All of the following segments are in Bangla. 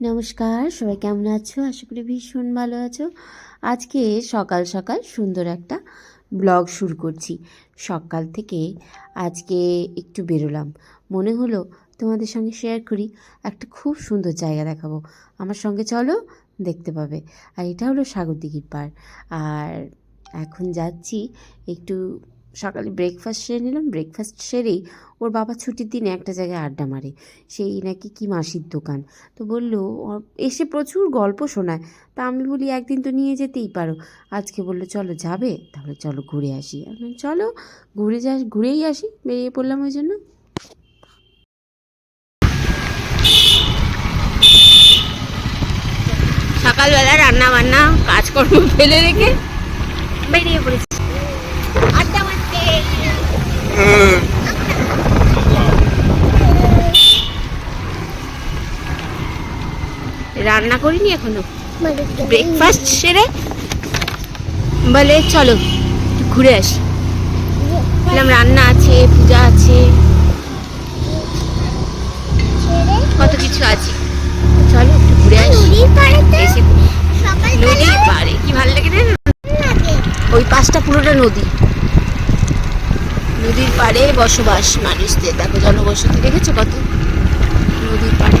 নমস্কার, সবাই কেমন আছো? আশা করি ভীষণ ভালো আছো। আজকে সকাল সকাল সুন্দর একটা ব্লগ শুরু করছি। সকাল থেকে আজকে একটু বেরোলাম। মনে হলো তোমাদের সঙ্গে শেয়ার করি, একটা খুব সুন্দর জায়গা দেখাবো। আমার সঙ্গে চলো, দেখতে পাবে। আর এটা হলো সাগরদিঘির পাড় আর এখন যাচ্ছি একটু সকালে ব্রেকফাস্ট সেরে নিলাম। ব্রেকফাস্ট সেরেই ওর বাবা ছুটির দিনে একটা জায়গায় আড্ডা মারে। সেই নাকি কি মাসির দোকান। তো বলল "ও- এসে প্রচুর গল্প শোনায়। তা আমি বলি, একদিন তো নিয়ে যেতেই পারো। আজকে বলল, চলো যাবে? তাহলে চলো ঘুরে আসি। চলো, ঘুরে যা ঘুরেই আসি। বেরিয়ে পড়লাম ওই জন্য। সকালবেলা রান্না বান্না কাজকর্ম ফেলে রেখে বেরিয়ে পড়েছি। রান্না করিনি এখনও? ব্রেকফাস্ট সেরে? বলে চলো ঘুরে আসি। বললাম রান্না আছে পূজা আছে। কত কিছু আছে। চলো একটু ঘুরে আসি। এসে নদীর পাড়ে কি ভালো লাগে। ওই পাশটা পুরোটা নদী। নদীর পাড়ে বসবাস মানুষদের। দেখো জনবসতি দেখেছ কত? নদীর পাড়ে।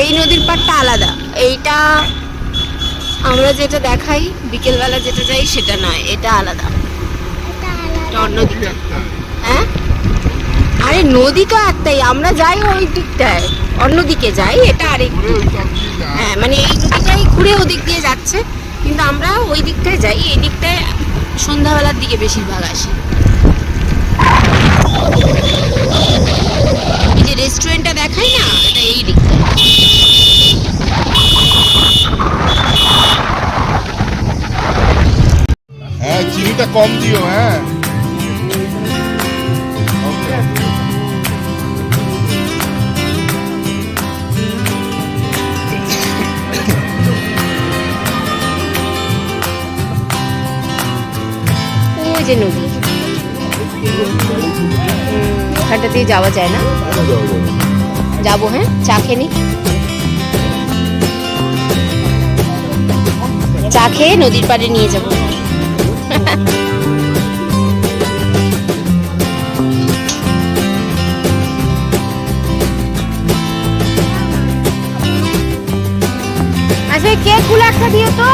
এই নদীর পাড়টা আলাদা। এইটা আমরা যেটা দেখাই বিকেলবেলা যেটা যাই সেটা নয়। এটা আলাদা। এটা অন্য হ্যাঁ? আরে নদী তো একটাই আমরা যাই ওই দিকটায়। অন্যদিকে যাই এটা আরেক হ্যাঁ মানে এই নদীটাই ঘুরে ওদিক দিয়ে যাচ্ছে, কিন্তু আমরা ওই দিকটায় যাই, এই দিকটায় সন্ধ্যাবেলার দিকে বেশিরভাগ আসি। এই যে রেস্টুরেন্টটা দেখাই না, এটা এই দিকটায়। হ্যাঁ চিনিটা কম দিও হ্যাঁ। ওই যে নদী ওখানটা দিয়ে যাওয়া যায় না? যাব হ্যাঁ? চা খেয়ে নি? চা খেয়ে নদীর পাড়ে নিয়ে যাব। আচ্ছা কেকগুলো একটা দিও তো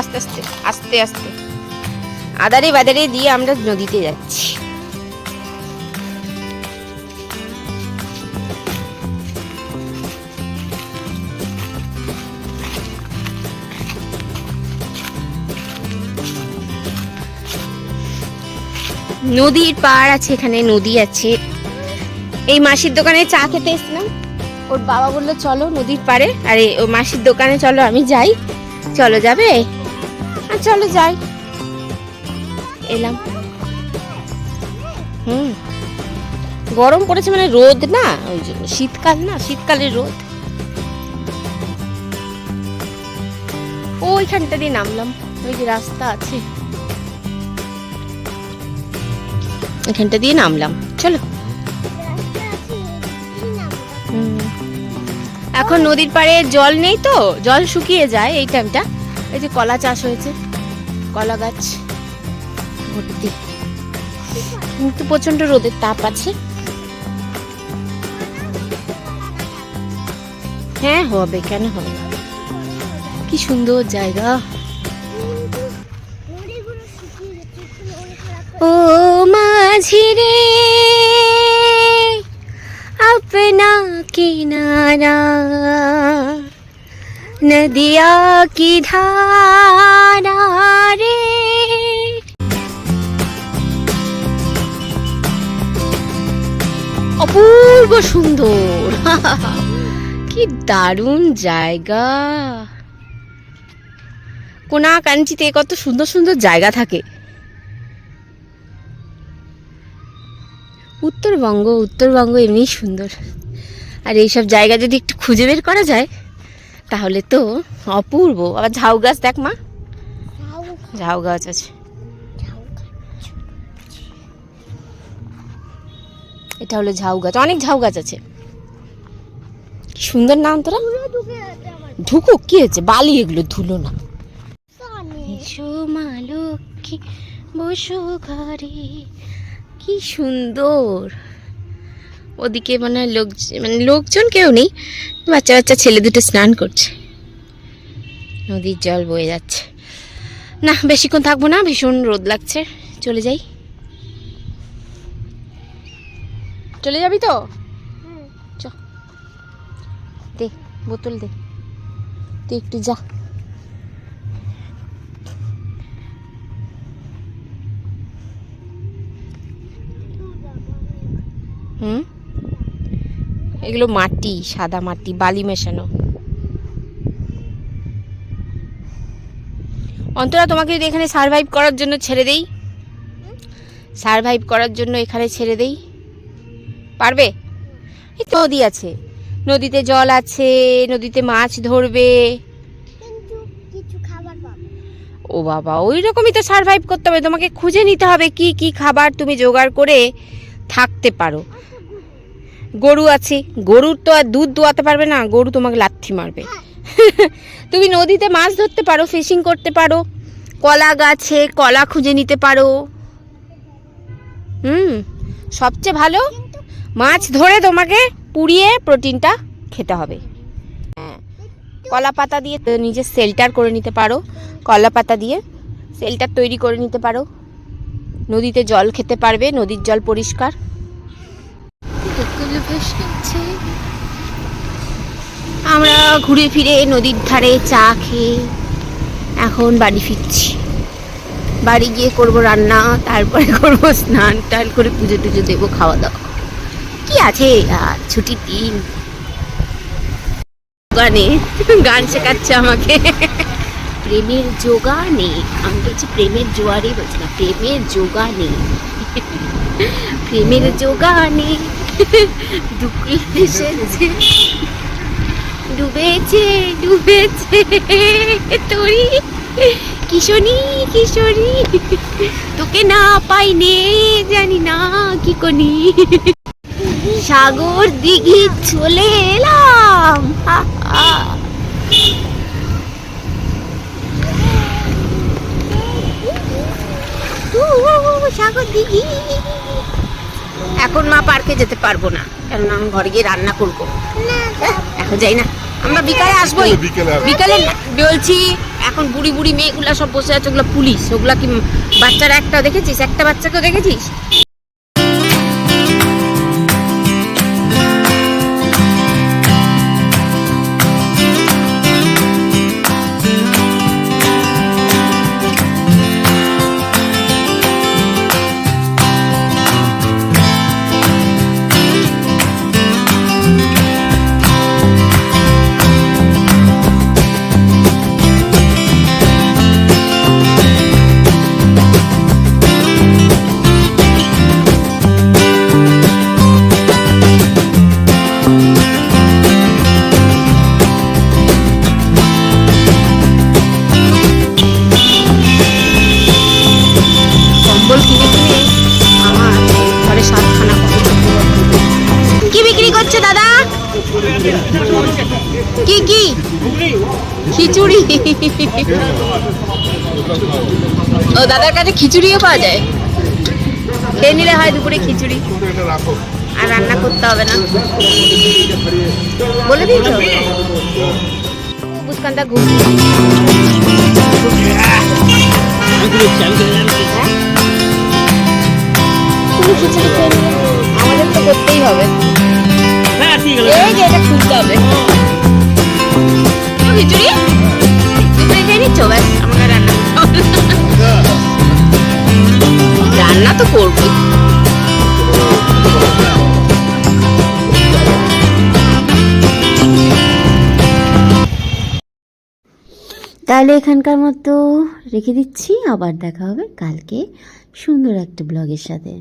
আস্তে আস্তে আস্তে আস্তে। আদারে বাদারে দিয়ে আমরা নদীতে যাচ্ছি। নদীর পাড় আছে, এখানে নদী আছে। এই মাসির দোকানে চা খেতে এসেছিলাম। ওর বাবা বলল, চলো নদীর পাড়ে। আরে, ও মাসির দোকানে, চলো আমি যাই। চলো যাবে? চলো যাই। এলাম। হুম। গরম পড়েছে মানে রোদ না ওই জন্য শীতকাল না শীতকালের রোদ। ওইখানটা দিয়ে নামলাম ওই যে রাস্তা আছে। এখানটা দিয়ে নামলাম চলো। হুম। এখন নদীর পাড়ে জল নেই তো জল শুকিয়ে যায় এই টাইমটা এই যে কলা চাষ হয়েছে। কলা গাছ ভর্তি। কিন্তু প্রচণ্ড রোদের তাপ আছে। হ্যাঁ হবে, কেন হবে কি সুন্দর জায়গা। ও মাঝিরে, আপনা কিনারা। নদিয়া কি ধারা অপূর্ব সুন্দর। কি দারুণ জায়গা। কোনা কাঞ্চিতে কত সুন্দর সুন্দর জায়গা থাকে। উত্তরবঙ্গ উত্তরবঙ্গ এমনি সুন্দর। আর এইসব জায়গা যদি একটু খুঁজে বের করা যায় তাহলে তো অপূর্ব। আবার ঝাউ গাছ দেখ মা। ঝাউ গাছ। আছে। এটা হলো ঝাউ গাছ। অনেক ঝাউ গাছ আছে। সুন্দর নাম তোরা ঢুকুক কি হয়েছে? বালি এগুলো ধুলো না। মা লক্ষ্মী বসো ঘরে। কি সুন্দর। ওদিকে মানে লোক মানে লোকজন কেউ নেই। বাচ্চা বাচ্চা ছেলে দুটো স্নান করছে। নদীর জল বয়ে যাচ্ছে। না বেশিক্ষণ থাকব না ভীষণ রোদ লাগছে। চলে যাই। চলে যাবি তো? চ। দে বোতল দে। তুই একটু যা। এগুলো মাটি সাদা মাটি বালি মেশানো। অন্তরা তোমাকে যদি এখানে সারভাইভ করার জন্য ছেড়ে দেই? সারভাইভ করার জন্য এখানে ছেড়ে দেই? পারবে? এই তো নদী আছে। নদীতে জল আছে নদীতে মাছ ধরবে। কিছু খাবার পাবো ও বাবা ওই রকমই তো সারভাইভ করতে হবে। তোমাকে খুঁজে নিতে হবে কি কি খাবার তুমি জোগাড় করে থাকতে পারো। গরু আছে। গরুর তো আর দুধ দোয়াতে পারবে না, গরু তোমাকে লাথি মারবে। তুমি নদীতে মাছ ধরতে পারো ফিশিং করতে পারো, কলা গাছে কলা খুঁজে নিতে পারো। হুম, সবচেয়ে ভালো মাছ ধরে তোমাকে পুড়িয়ে প্রোটিনটা খেতে হবে। হ্যাঁ কলা পাতা দিয়ে তো নিজের সেল্টার করে নিতে পারো, কলা পাতা দিয়ে সেল্টার তৈরি করে নিতে পারো। নদীতে জল খেতে পারবে, নদীর জল পরিষ্কার। আমরা ঘুরে ফিরে নদীর ধারে চা খেয়ে এখন বাড়ি ফিরছি। বাড়ি গিয়ে করব রান্না, তারপরে করব স্নান টান করে পুজো টুজো দেবো, খাওয়া দাওয়া। কি আছে ছুটির দিন? গানে গান শেখাচ্ছে আমাকে। প্রেমের যোগা নেই আমি বলছি প্রেমের জোয়ারে বলছি না, প্রেমের যোগা নেই প্রেমের দুঃখে এসেছে ডুবেছে ডুবেছে তোরি। কিশোরী কিশোরী, তোকে না পাইনে জানি না কি করি। সাগর দিঘি চলে এলাম। সাগর দিঘি। এখন মা পার্কে যেতে পারব না কারণ আমি ঘরে গিয়ে রান্না করব। এখন যাই না। আমরা বিকালে আসবোই বিকেলে আসব। বিকালে বলছি এখন বুড়ি বুড়ি মেয়েগুলা সব বসে আছে ওগুলো পুলিশ ওগুলা কি বাচ্চারা একটা দেখেছিস? একটা বাচ্চাকে দেখেছিস? কি কি? খিচুড়ি। ও, দাদার কাছে খিচুড়িও পাওয়া যায়? খেয়ে নিলে হয় দুপুরে খিচুড়ি। আর রান্না করতে হবে না। বলে দিয়েছ? মুস্কানটা ঘুম। আমাদের তো করতেই হবে। রান্না তো তাহলে এখানকার মতো রেখে দিচ্ছি, আবার দেখা হবে কালকে সুন্দর একটা ব্লগের সাথে।